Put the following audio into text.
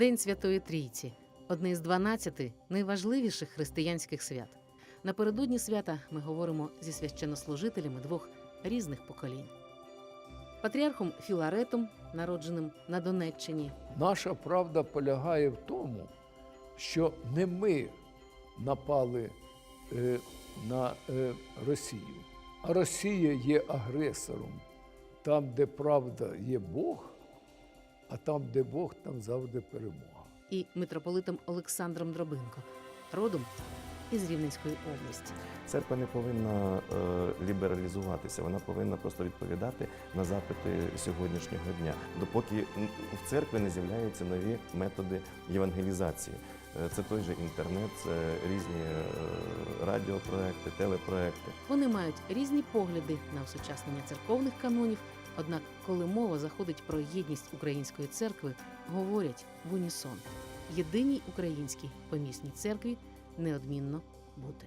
День Святої Трійці одне з 12 найважливіших християнських свят. Напередодні свята ми говоримо зі священнослужителями двох різних поколінь. Патріархом Філаретом, народженим на Донеччині, Наша правда полягає в тому, що не ми напали е, на е, Росію, а Росія є агресором. Там, де правда є Бог, а там, де Бог, там завжди перемога. і митрополитом Олександром Дробинко, родом із Рівненської області. Церква не повинна е, лібералізуватися, вона повинна просто відповідати на запити сьогоднішнього дня, допоки в церкві не з'являються нові методи євангелізації. Е, Це той же інтернет, це різні е, радіопроекти, телепроекти. Вони мають різні погляди на осучаснення церковних канонів. Однак, коли мова заходить про єдність української церкви, говорять в унісон: єдиній українській помісній церкві неодмінно бути.